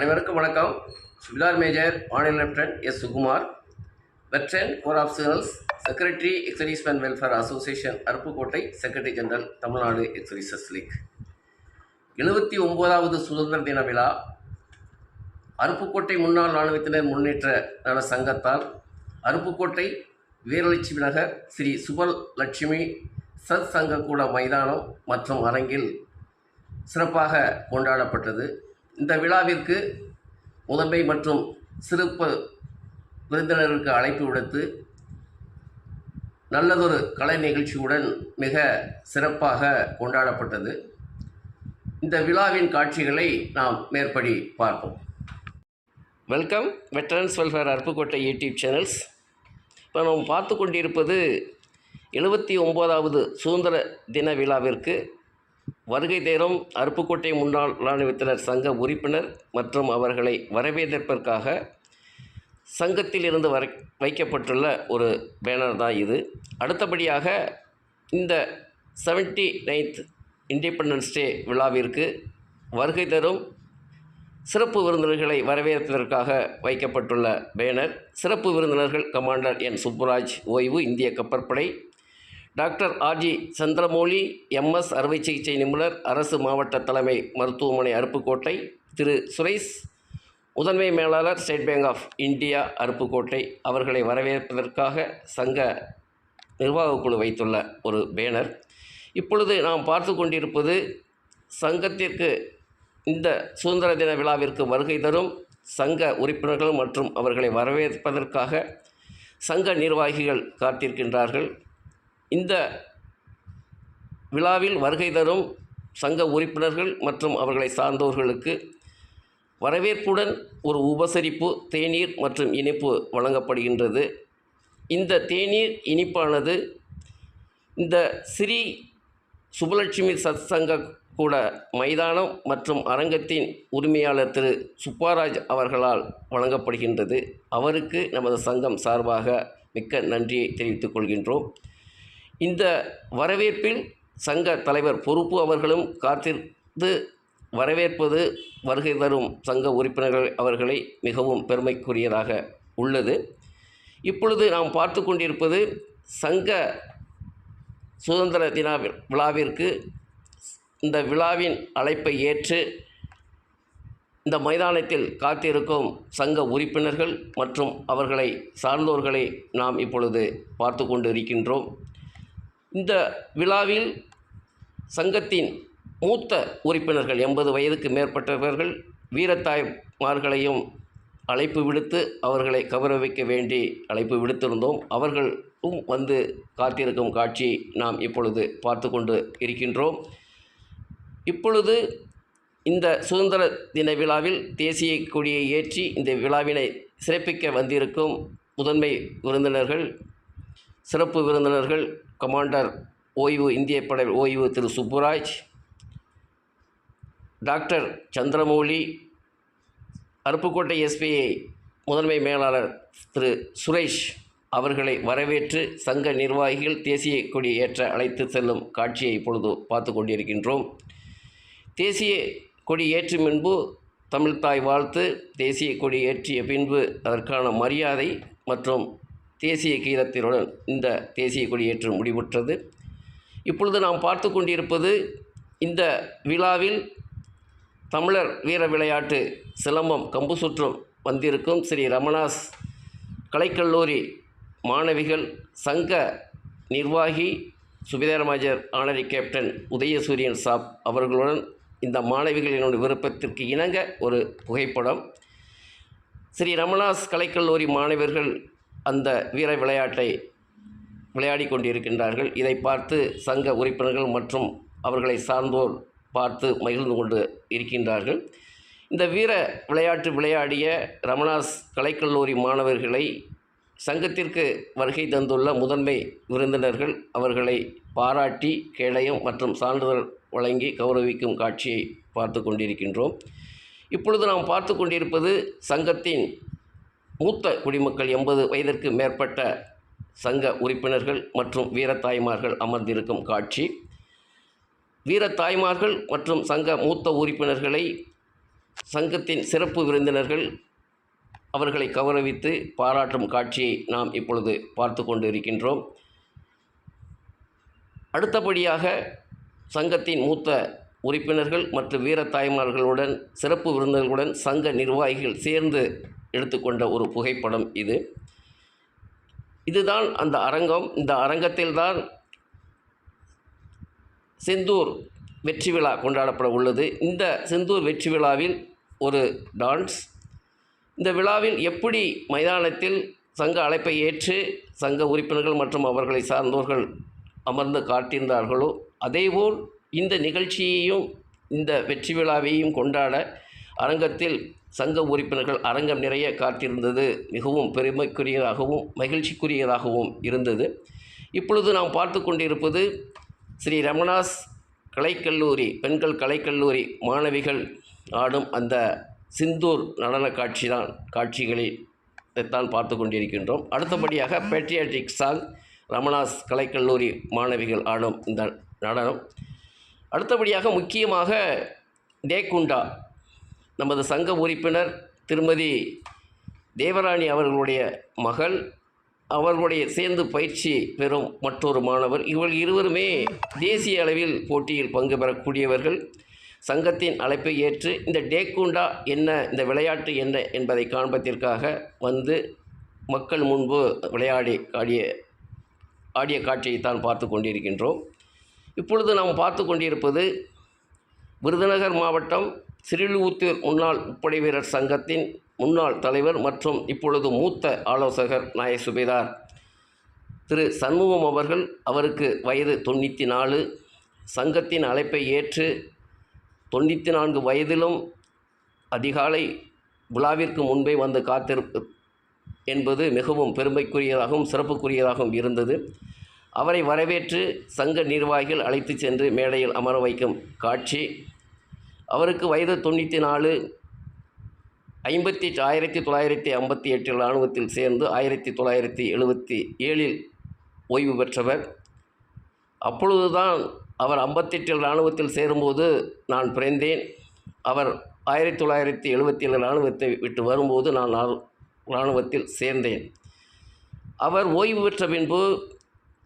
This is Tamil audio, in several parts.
அனைவருக்கும் வணக்கம். சுபிதார் மேஜர் மாநில lieutenant S. Sukumar veteran corps of signals secretary ex servicemen welfare association Aruppukottai secretary general Tamil Nadu ex services league. எழுபத்தி ஒம்போதாவது சுதந்திர தின விழா. அருப்புக்கோட்டை முன்னாள் இராணுவத்தினர் முன்னேற்ற நல சங்கத்தால் அருப்புக்கோட்டை வீரலட்சுமி நகர் ஸ்ரீ சுபலட்சுமி சத் சங்கக்கூட மைதானம் மற்றும் அரங்கில் சிறப்பாக கொண்டாடப்பட்டது. இந்த விழாவிற்கு முதன்மை மற்றும் சிறப்பு விருந்தினருக்கு அழைப்பு விடுத்து நல்லதொரு கலை நிகழ்ச்சியுடன் மிக சிறப்பாக கொண்டாடப்பட்டது. இந்த விழாவின் காட்சிகளை நாம் மேற்படி பார்ப்போம். Welcome veterans welfare Aruppukottai YouTube channels. இப்போ நாம் பார்த்து கொண்டிருப்பது எழுபத்தி ஒம்போதாவது சுதந்திர தின விழாவிற்கு வருகை தேரும் அருப்புக்கோட்டை முன்னாள் இராணுவத்தினர் சங்க உறுப்பினர் மற்றும் அவர்களை வரவேற்பதற்காக சங்கத்தில் இருந்து வரை வைக்கப்பட்டுள்ள ஒரு பேனர் தான் இது. அடுத்தபடியாக இந்த செவன்டி நைன்த் இண்டிபெண்டன்ஸ் டே விழாவிற்கு வருகை தரும் சிறப்பு விருந்தினர்களை வரவேற்பதற்காக வைக்கப்பட்டுள்ள பேனர். சிறப்பு விருந்தினர்கள் கமாண்டர் என் சுப்புராஜ் ஓய்வு இந்திய கப்பற்படை டாக்டர் ஆர்ஜி சந்திரமௌலி எம்எஸ் அறுவை சிகிச்சை நிபுணர் அரசு மாவட்ட தலைமை மருத்துவமனை அருப்புக்கோட்டை திரு. சுரேஷ் முதன்மை மேலாளர் State Bank of India Aruppukottai அவர்களை வரவேற்பதற்காக சங்க நிர்வாக குழு வைத்துள்ள ஒரு பேனர். இப்பொழுது நாம் பார்த்து கொண்டிருப்பது சங்கத்திற்கு இந்த சுதந்திர தின விழாவிற்கு வருகை தரும் சங்க உறுப்பினர்கள் மற்றும் அவர்களை வரவேற்பதற்காக சங்க நிர்வாகிகள் காத்திருக்கின்றார்கள். இந்த விழாவில் வருகை தரும் சங்க உறுப்பினர்கள் மற்றும் அவர்களை சார்ந்தோர்களுக்கு வரவேற்புடன் ஒரு உபசரிப்பு தேநீர் மற்றும் இனிப்பு வழங்கப்படுகின்றது. இந்த தேநீர் இனிப்பானது இந்த ஸ்ரீ சுபலட்சுமி சத்சங்க கூட மைதானம் மற்றும் அரங்கத்தின் உரிமையாளர் திரு சுப்பாராஜ் அவர்களால் வழங்கப்படுகின்றது. அவருக்கு நமது சங்கம் சார்பாக மிக்க நன்றியை தெரிவித்துக் கொள்கின்றோம். இந்த வரவேற்பில் சங்க தலைவர் பொறுப்பு அவர்களும் காத்திருந்து வரவேற்பது வருகை தரும் சங்க உறுப்பினர்கள் அவர்களை மிகவும் பெருமைக்குரியதாக உள்ளது. இப்பொழுது நாம் பார்த்து கொண்டிருப்பது சங்க சுதந்திர தின விழாவிற்கு இந்த விழாவின் அழைப்பை ஏற்று இந்த மைதானத்தில் காத்திருக்கும் சங்க உறுப்பினர்கள் மற்றும் அவர்களை சார்ந்தோர்களை நாம் இப்பொழுது பார்த்து கொண்டு இருக்கின்றோம் இந்த விழாவில் சங்கத்தின் மூத்த உறுப்பினர்கள் எண்பது வயதுக்கு மேற்பட்டவர்கள் வீரத்தாய்மார்களையும் அழைப்பு விடுத்து அவர்களை கௌரவிக்க வேண்டி அழைப்பு விடுத்திருந்தோம். அவர்களும் வந்து காத்திருக்கும் காட்சி நாம் இப்பொழுது பார்த்து கொண்டு இருக்கின்றோம். இப்பொழுது இந்த சுதந்திர தின விழாவில் தேசிய கொடியை ஏற்றி இந்த விழாவினை சிறப்பிக்க வந்திருக்கும் முதன்மை விருந்தினர்கள் சிறப்பு விருந்தினர்கள் கமாண்டர் ஓய்வு இந்திய படை ஓய்வு திரு சுப்புராஜ் டாக்டர் சந்திரமௌலி அருப்புக்கோட்டை எஸ்பிஐ முதன்மை மேலாளர் திரு சுரேஷ் அவர்களை வரவேற்று சங்க நிர்வாகிகள் தேசிய கொடி ஏற்ற அழைத்து செல்லும் காட்சியை இப்பொழுது பார்த்து கொண்டிருக்கின்றோம். தேசிய கொடி ஏற்றும் முன்பு தமிழ்தாய் வாழ்த்து தேசிய கொடி ஏற்றிய பின்பு அதற்கான மரியாதை மற்றும் தேசிய கீதத்தினுடன் இந்த தேசிய கொடியேற்றம் முடிவுற்றது. இப்பொழுது நாம் பார்த்து கொண்டிருப்பது இந்த விழாவில் தமிழர் வீர விளையாட்டு சிலம்பம் கம்பு சுற்றும் வந்திருக்கும் ஸ்ரீ ரமணாஸ் கலைக்கல்லூரி மாணவிகள் சங்க நிர்வாகி சுபிதரமாஜர் ஆனரி கேப்டன் உதயசூரியன் சாப் அவர்களுடன் இந்த மாணவிகளினுடைய விருப்பத்திற்கு இணங்க ஒரு புகைப்படம். ஸ்ரீ ரமணாஸ் கலைக்கல்லூரி மாணவர்கள் அந்த வீர விளையாட்டை விளையாடி கொண்டிருக்கின்றார்கள். இதை பார்த்து சங்க உறுப்பினர்கள் மற்றும் அவர்களை சார்ந்தோர் பார்த்து மகிழ்ந்து கொண்டு இருக்கின்றார்கள். இந்த வீர விளையாட்டு விளையாடிய ரமணாஸ் கலைக்கல்லூரி மாணவர்களை சங்கத்திற்கு வருகை தந்துள்ள முதன்மை விருந்தினர்கள் அவர்களை பாராட்டி கேடயம் மற்றும் சான்றிதழ் வழங்கி கௌரவிக்கும் காட்சியை பார்த்து கொண்டிருக்கின்றோம். இப்பொழுது நாம் பார்த்து கொண்டிருப்பது சங்கத்தின் மூத்த குடிமக்கள் எண்பது வயதிற்கு மேற்பட்ட சங்க உறுப்பினர்கள் மற்றும் வீரத்தாய்மார்கள் அமர்ந்திருக்கும் காட்சி. வீரத்தாய்மார்கள் மற்றும் சங்க மூத்த உறுப்பினர்களை சங்கத்தின் சிறப்பு விருந்தினர்கள் அவர்களை கௌரவித்து பாராட்டும் காட்சியை நாம் இப்பொழுது பார்த்து கொண்டு இருக்கின்றோம் அடுத்தபடியாக சங்கத்தின் மூத்த உறுப்பினர்கள் மற்றும் வீரத்தாய்மார்களுடன் சிறப்பு விருந்தினர்களுடன் சங்க நிர்வாகிகள் சேர்ந்து எடுத்துக்கொண்ட ஒரு புகைப்படம் இது. இதுதான் அந்த அரங்கம். இந்த அரங்கத்தில்தான் செந்தூர் வெற்றி விழா கொண்டாடப்பட உள்ளது. இந்த செந்தூர் வெற்றி விழாவில் ஒரு டான்ஸ் இந்த விழாவில் எப்படி மைதானத்தில் சங்க அழைப்பை ஏற்று சங்க உறுப்பினர்கள் மற்றும் அவர்களை சார்ந்தோர்கள் அமர்ந்து காட்டியிருந்தார்களோ அதேபோல் இந்த நிகழ்ச்சியையும் இந்த வெற்றி விழாவையும் கொண்டாட அரங்கத்தில் சங்க உறுப்பினர்கள் அரங்கம் நிறைய காத்திருந்தது மிகவும் பெருமைக்குரியதாகவும் மகிழ்ச்சிக்குரியதாகவும் இருந்தது. இப்பொழுது நாம் பார்த்து கொண்டிருப்பது ஸ்ரீ ரமணாஸ் கலைக்கல்லூரி பெண்கள் கலைக்கல்லூரி மாணவிகள் ஆடும் அந்த சிந்தூர் நடன காட்சி தான் காட்சிகளில் இதைத்தான் பார்த்து கொண்டிருக்கின்றோம். அடுத்தபடியாக பேட்ரியாட்டிக் சாங் ரமணாஸ் கலைக்கல்லூரி மாணவிகள் ஆடும் இந்த நடனம். அடுத்தபடியாக முக்கியமாக டேகுண்டா நமது சங்க உறுப்பினர் திருமதி தேவராணி அவர்களுடைய மகள் அவர்களுடைய சேர்ந்து பயிற்சி பெறும் மற்றொரு மாணவர். இவர்கள் இருவருமே தேசிய அளவில் போட்டியில் பங்கு பெறக்கூடியவர்கள். சங்கத்தின் அழைப்பை ஏற்று இந்த டேக்குண்டா என்ன இந்த விளையாட்டு என்ன என்பதை காண்பதற்காக வந்து மக்கள் முன்பு விளையாடி ஆடிய ஆடிய காட்சியைத்தான் பார்த்து கொண்டிருக்கின்றோம். இப்பொழுது நாம் பார்த்து கொண்டிருப்பது விருதுநகர் மாவட்டம் சிறிலூத்தூர் முன்னாள் முப்படை வீரர் சங்கத்தின் முன்னாள் தலைவர் மற்றும் இப்பொழுது மூத்த ஆலோசகர் நாய சுபேதார். திரு. சண்முகம் அவர்கள் அவருக்கு வயது தொண்ணூற்றி நாலு. சங்கத்தின் அழைப்பை ஏற்று தொண்ணூற்றி நான்கு வயதிலும் அதிகாலை விழாவிற்கு முன்பே வந்து காத்திருப்பு என்பது மிகவும் பெருமைக்குரியதாகவும் சிறப்புக்குரியதாகவும் இருந்தது. அவரை வரவேற்று சங்க நிர்வாகிகள் அழைத்து சென்று மேடையில் அமர வைக்கும் காட்சி அவருக்கு வயது தொண்ணூற்றி நாலு ஐம்பத்தி ஆயிரத்தி தொள்ளாயிரத்தி ஐம்பத்தி எட்டில் இராணுவத்தில் சேர்ந்து ஆயிரத்தி தொள்ளாயிரத்தி எழுபத்தி ஏழில் ஓய்வு பெற்றவர். அப்பொழுதுதான் அவர் ஐம்பத்தெட்டில் இராணுவத்தில் சேரும்போது நான் பிறந்தேன். அவர் ஆயிரத்தி தொள்ளாயிரத்தி எழுபத்தி ஏழு இராணுவத்தை விட்டு வரும்போது நான் இராணுவத்தில் சேர்ந்தேன். அவர் ஓய்வு பெற்ற பின்பு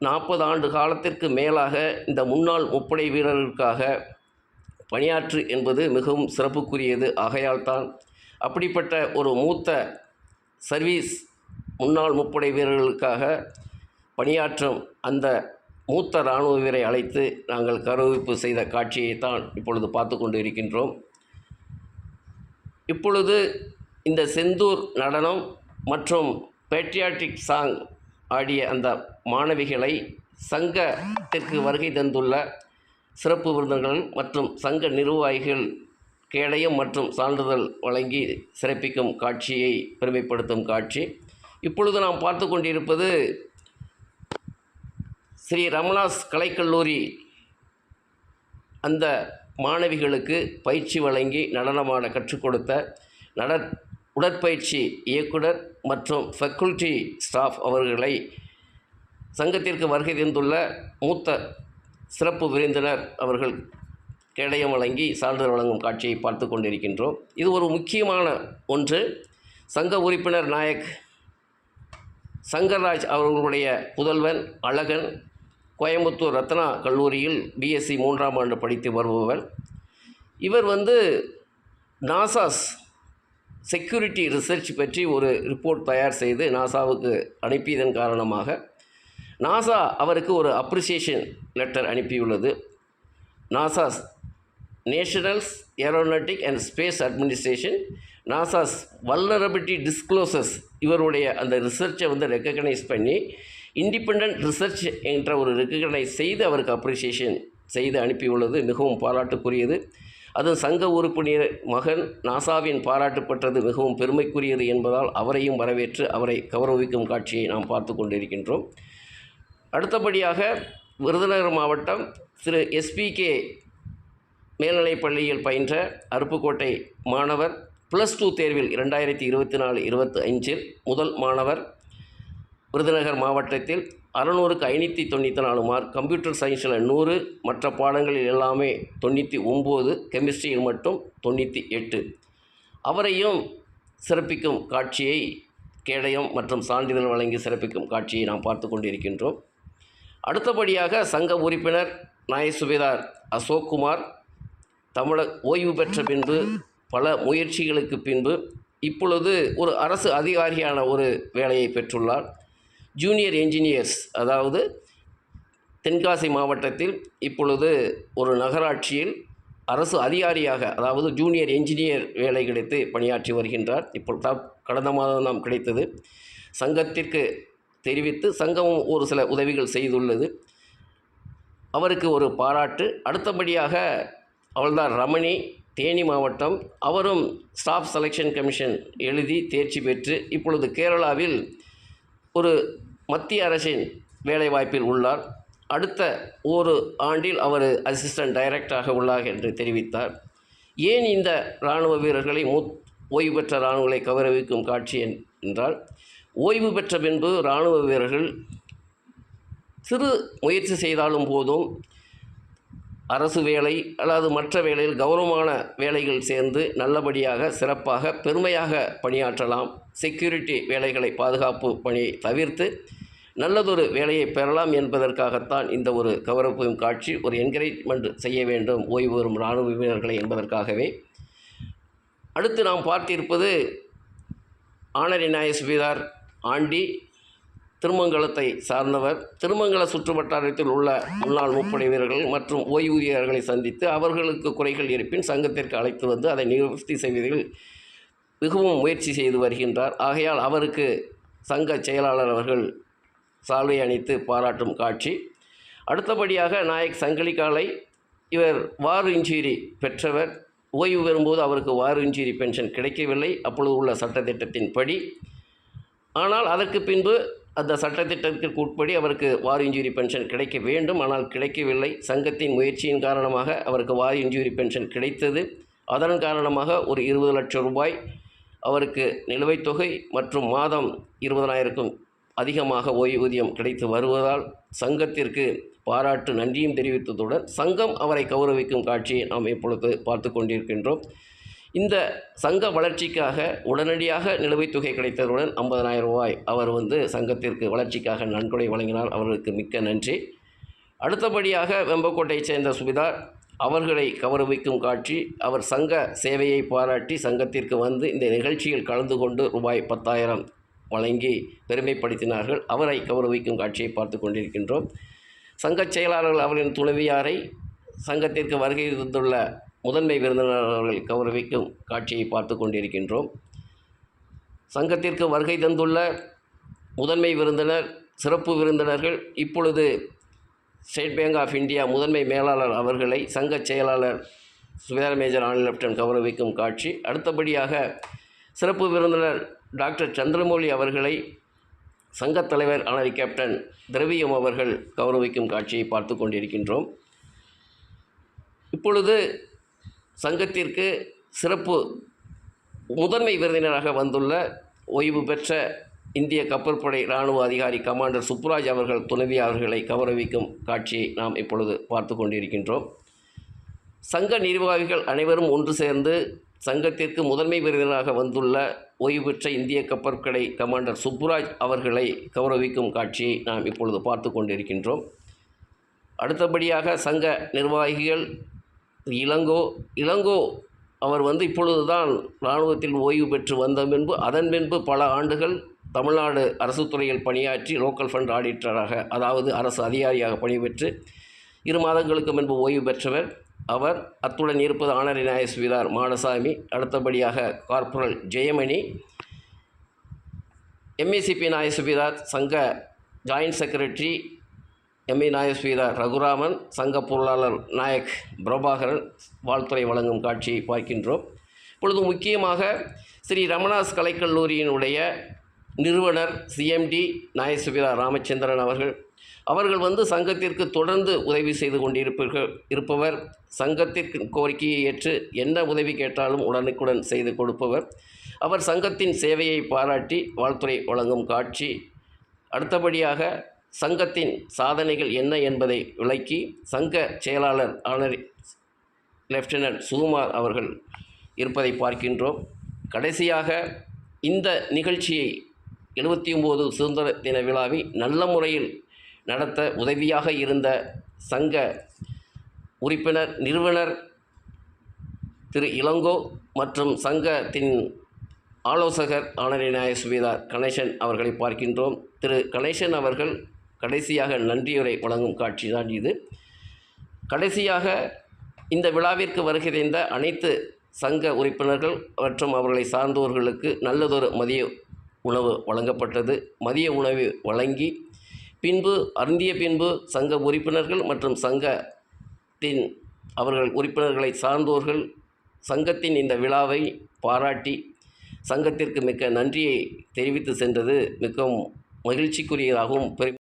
நாற்பது ஆண்டு காலத்திற்கு மேலாக இந்த முன்னாள் முப்படை வீரர்களுக்காக பணியாற்று என்பது மிகவும் சிறப்புக்குரியது. ஆகையால்தான் அப்படிப்பட்ட ஒரு மூத்த சர்வீஸ் முன்னாள் முப்படை வீரர்களுக்காக பணியாற்றும் அந்த மூத்த இராணுவ வீரரை அழைத்து நாங்கள் கருவிப்பு செய்த காட்சியை தான் இப்பொழுது பார்த்து கொண்டு இருக்கின்றோம் இப்பொழுது இந்த செந்தூர் நடனம் மற்றும் பேட்ரியாட்டிக் சாங் ஆடிய அந்த மாணவிகளை சங்கத்திற்கு வருகை தந்துள்ள சிறப்பு விருந்தினர்கள் மற்றும் சங்க நிர்வாகிகள் கேடயம் மற்றும் சான்றிதழ் வழங்கி சிறப்பிக்கும் காட்சியை பெருமைப்படுத்தும் காட்சி. இப்பொழுது நாம் பார்த்து கொண்டிருப்பது ஸ்ரீ ரமணாஸ் கலைக்கல்லூரி. அந்த மாணவிகளுக்கு பயிற்சி வழங்கி நடனமாட கற்றுக் கொடுத்த நட உடற்பயிற்சி இயக்குனர் மற்றும் ஃபெக்குல்ட்டி ஸ்டாஃப் அவர்களை சங்கத்திற்கு வருகை தந்துள்ள மூத்த சிறப்பு விருந்தினர் அவர்கள் கேடயம் வழங்கி சான்றிதழ் வழங்கும் காட்சியை பார்த்து கொண்டிருக்கின்றோம். இது ஒரு முக்கியமான ஒன்று. சங்க உறுப்பினர் நாயக் சங்கர்ராஜ் அவர்களுடைய புதல்வன் அழகன் கோயம்புத்தூர் ரத்னா கல்லூரியில் பிஎஸ்சி மூன்றாம் ஆண்டு படித்து வருபவர் இவர் வந்து நாசாஸ் செக்யூரிட்டி ரிசர்ச் பற்றி ஒரு ரிப்போர்ட் தயார் செய்து நாசாவுக்கு அனுப்பியதன் காரணமாக நாசா அவருக்கு ஒரு அப்ரிசியேஷன் லெட்டர் அனுப்பியுள்ளது. NASA's nationals aeronautic and space administration NASA's vulnerability disclosures இவருடைய அந்த ரிசர்ச்சை வந்து ரெக்கக்னைஸ் பண்ணி இண்டிபெண்ட் ரிசர்ச் என்ற ஒரு ரெக்கக்னைஸ் செய்து அவருக்கு அப்ரிசியேஷன் செய்து அனுப்பியுள்ளது. மிகவும் பாராட்டுக்குரியது. அது சங்க உறுப்பினர் மகன் நாசாவின் பாராட்டு பெற்றது மிகவும் பெருமைக்குரியது என்பதால் அவரையும் வரவேற்று அவரை கௌரவிக்கும் காட்சியை நாம் பார்த்து கொண்டிருக்கின்றோம். அடுத்தபடியாக விருதுநகர் மாவட்டம் திரு எஸ்பிகே மேல்நிலைப் பள்ளியில் பயின்ற அருப்புக்கோட்டை மாணவர் ப்ளஸ் டூ தேர்வில் இரண்டாயிரத்தி இருபத்தி நாலு இருபத்தி அஞ்சில் முதல் மாணவர். விருதுநகர் மாவட்டத்தில் அறநூறுக்கு ஐநூற்றி தொண்ணூற்றி நாலு மார்க் கம்ப்யூட்டர் சயின்ஸில் நூறு மற்ற பாடங்களில் எல்லாமே தொண்ணூற்றி ஒம்பது கெமிஸ்ட்ரியில் மட்டும் தொண்ணூற்றி எட்டு. அவரையும் சிறப்பிக்கும் காட்சியை கேடயம் மற்றும் சான்றிதழ் வழங்கி சிறப்பிக்கும் காட்சியை நாம் பார்த்து கொண்டிருக்கின்றோம். அடுத்தபடியாக சங்க உறுப்பினர் நாய சுபேதார் அசோக்குமார் தமிழக ஓய்வு பெற்ற பின்பு பல முயற்சிகளுக்கு பின்பு இப்பொழுது ஒரு அரசு அதிகாரியான ஒரு வேலையை பெற்றுள்ளார். ஜூனியர் என்ஜினியர்ஸ் அதாவது தென்காசி மாவட்டத்தில் இப்பொழுது ஒரு நகராட்சியில் அரசு அதிகாரியாக அதாவது ஜூனியர் என்ஜினியர் வேலை கிடைத்து பணியாற்றி வருகின்றார். இப்போ கடந்த மாதம் நாம் கிடைத்தது. சங்கத்திற்கு தெரிவித்து சங்கமும் ஒரு சில உதவிகள் செய்துள்ளது. அவருக்கு ஒரு பாராட்டு. அடுத்தபடியாக அவள்தான் ரமணி தேனி மாவட்டம். அவரும் ஸ்டாஃப் செலெக்ஷன் கமிஷன் எழுதி தேர்ச்சி பெற்று இப்பொழுது கேரளாவில் ஒரு மத்திய அரசின் வேலைவாய்ப்பில் உள்ளார். அடுத்த ஒரு ஆண்டில் அவர் அசிஸ்டன்ட் டைரக்டராக உள்ளார் என்று தெரிவித்தார். ஏன் இந்த இராணுவ வீரர்களை மூத் ஓய்வு பெற்ற இராணுவங்களை கௌரவிக்கும் காட்சி என்றால் ஓய்வு பெற்ற பின்பு இராணுவ வீரர்கள் சிறு முயற்சி செய்தாலும் போதும் அரசு வேலை அல்லது மற்ற வேலையில் கௌரவமான வேலைகள் சேர்ந்து நல்லபடியாக சிறப்பாக பெருமையாக பணியாற்றலாம். செக்யூரிட்டி வேலைகளை பாதுகாப்பு பணியை தவிர்த்து நல்லதொரு வேலையை பெறலாம் என்பதற்காகத்தான் இந்த ஒரு கௌரவம் காட்சி ஒரு என்கரேஜ்மெண்ட் செய்ய வேண்டும் ஓய்வு பெறும் இராணுவ வீரர்களை என்பதற்காகவே. அடுத்து நாம் பார்த்திருப்பது ஆனரி நாய சுபேதார் ஆண்டி திருமங்கலத்தை சார்ந்தவர். திருமங்கல சுற்றுவட்டாரத்தில் உள்ள முன்னாள் முப்படை வீரர்கள் மற்றும் ஓய்வூதியர்களை சந்தித்து அவர்களுக்கு குறைகள் இருப்பின் சங்கத்திற்கு அழைத்து வந்து அதை நிவர்த்தி செய்வதில் மிகவும் முயற்சி செய்து வருகின்றார். ஆகையால் அவருக்கு சங்க செயலாளர் அவர்கள் சால்வை அணித்து பாராட்டும் காட்சி. அடுத்தபடியாக நாயக் சங்கிலிகாலை இவர் வார் இன்ஜூரி பெற்றவர். ஓய்வு பெறும்போது அவருக்கு வார் இன்ஜூரி பென்ஷன் கிடைக்கவில்லை. அப்பொழுது உள்ள சட்டத்திட்டத்தின்படி ஆனால் அதற்கு பின்பு அந்த சட்டத்திட்டத்திற்கு உட்படி அவருக்கு வார் இன்ஜூரி பென்ஷன் கிடைக்க வேண்டும். ஆனால் கிடைக்கவில்லை. சங்கத்தின் முயற்சியின் காரணமாக அவருக்கு வார் இன்ஜூரி பென்ஷன் கிடைத்தது. அதன் காரணமாக ஒரு இருபது லட்சம் ரூபாய் அவருக்கு நிலுவைத் தொகை மற்றும் மாதம் இருபதனாயிரக்கும் அதிகமாக ஓய்வூதியம் கிடைத்து வருவதால் சங்கத்திற்கு பாராட்டு நன்றியும் தெரிவித்ததுடன் சங்கம் அவரை கௌரவிக்கும் காட்சியை நாம் இப்பொழுது பார்த்து கொண்டிருக்கின்றோம். இந்த சங்க வளர்ச்சிக்காக உடனடியாக நிலுவைத் தொகை கிடைத்ததுடன் ஐம்பதனாயிரம் ரூபாய் அவர் வந்து சங்கத்திற்கு வளர்ச்சிக்காக நன்கொடை வழங்கினார். அவர்களுக்கு மிக்க நன்றி. அடுத்தபடியாக வெம்பக்கோட்டையைச் சேர்ந்த சுபிதார் அவர்களை கௌரவிக்கும் காட்சி அவர் சங்க சேவையை பாராட்டி சங்கத்திற்கு வந்து இந்த நிகழ்ச்சியில் கலந்து கொண்டு ரூபாய் பத்தாயிரம் வழங்கி பெருமைப்படுத்தினார்கள். அவரை கௌரவிக்கும் காட்சியை பார்த்து கொண்டிருக்கின்றோம். சங்கச் செயலாளர்கள் அவரின் துணைவியாரை சங்கத்திற்கு வருகை இருந்துள்ள முதன்மை விருந்தினர் அவர்கள் கௌரவிக்கும் காட்சியை பார்த்து கொண்டிருக்கின்றோம். சங்கத்திற்கு வருகை தந்துள்ள முதன்மை விருந்தினர் சிறப்பு விருந்தினர்கள் இப்பொழுது ஸ்டேட் பேங்க் ஆஃப் இந்தியா முதன்மை மேலாளர் அவர்களை சங்க செயலாளர் சுவேதா மேஜர் ஆனல் லெப்டன் கௌரவிக்கும் காட்சி. அடுத்தபடியாக சிறப்பு விருந்தினர் டாக்டர் சந்திரமௌலி அவர்களை சங்கத் தலைவர் ஆனரி கேப்டன் திரவியம் அவர்கள் கௌரவிக்கும் காட்சியை பார்த்து கொண்டிருக்கின்றோம். இப்பொழுது சங்கத்திற்கு சிறப்பு முதன்மை விருந்தினராக வந்துள்ள ஓய்வு பெற்ற இந்திய கப்பற்படை இராணுவ அதிகாரி கமாண்டர் சுப்புராஜ் அவர்கள் துணைவி அவர்களை கௌரவிக்கும் காட்சியை நாம் இப்பொழுது பார்த்து கொண்டிருக்கின்றோம். சங்க நிர்வாகிகள் அனைவரும் ஒன்று சேர்ந்து சங்கத்திற்கு முதன்மை விருதினராக வந்துள்ள ஓய்வு பெற்ற இந்திய கப்பற்படை கமாண்டர் சுப்புராஜ் அவர்களை கௌரவிக்கும் காட்சியை நாம் இப்பொழுது பார்த்து கொண்டிருக்கின்றோம். அடுத்தபடியாக சங்க நிர்வாகிகள் இளங்கோ இளங்கோ அவர் வந்து இப்பொழுது தான் இராணுவத்தில் ஓய்வு பெற்று வந்த பின்பு அதன் பின்பு பல ஆண்டுகள் தமிழ்நாடு அரசு துறையில் பணியாற்றி லோக்கல் ஃபண்ட் ஆடிட்டராக அதாவது அரசு அதிகாரியாக பணிபெற்று இரு மாதங்களுக்கு முன்பு ஓய்வு பெற்றவர். அவர் அத்துடன் இருப்பது ஆனரி நாயஸ்விதார் மாடசாமி அடுத்தபடியாக கார்பரல் ஜெயமணி எம்ஏசிபி நாயசுபிதார் சங்க ஜாயின்ட் செக்ரட்டரி எம்ஏ நாயஸ்வீதார் ரகுராமன் சங்க பொருளாளர் நாயக் பிரபாகரன் வாழ்த்துறை வழங்கும் காட்சியை பார்க்கின்றோம். இப்பொழுது முக்கியமாக ஸ்ரீ ரமணாஸ் கலைக்கல்லூரியினுடைய நிறுவனர் சிஎம்டி நாயசுவிரா ராமச்சந்திரன் அவர்கள். அவர்கள் வந்து சங்கத்திற்கு தொடர்ந்து உதவி செய்து கொண்டிருப்பீர்கள் இருப்பவர். சங்கத்திற்கு கோரிக்கையை ஏற்று என்ன உதவி கேட்டாலும் உடனுக்குடன் செய்து கொடுப்பவர். அவர் சங்கத்தின் சேவையை பாராட்டி வாழ்த்துறை வழங்கும் காட்சி. அடுத்தபடியாக சங்கத்தின் சாதனைகள் என்ன என்பதை விளக்கி சங்க செயலாளர் ஆனர் லெப்டினன்ட் சுகுமார் அவர்கள் இருப்பதை பார்க்கின்றோம். கடைசியாக இந்த நிகழ்ச்சியை எழுபத்தி ஒம்பது சுதந்திர தின விழாவை நல்ல முறையில் நடத்த உதவியாக இருந்த சங்க உறுப்பினர் நிறுவனர் திரு இளங்கோ மற்றும் சங்கத்தின் ஆலோசகர் ஆனரிநாய சுவேதார் கணேசன் அவர்களை பார்க்கின்றோம். திரு கணேசன் அவர்கள் கடைசியாக நன்றியுரை வழங்கும் காட்சி தான் இது. கடைசியாக இந்த விழாவிற்கு வருகை இந்த அனைத்து சங்க உறுப்பினர்கள் மற்றும் அவர்களை சார்ந்தோர்களுக்கு நல்லதொரு மதிய உணவு வழங்கப்பட்டது. மதிய உணவு வழங்கி பின்பு அருந்திய பின்பு சங்க உறுப்பினர்கள் மற்றும் சங்கத்தின் அவர்கள் உறுப்பினர்களை சார்ந்தோர்கள் சங்கத்தின் இந்த விழாவை பாராட்டி சங்கத்திற்கு மிக்க நன்றியை தெரிவித்து சென்றது. மிகவும் மகிழ்ச்சிக்குரியதாகவும் பெரு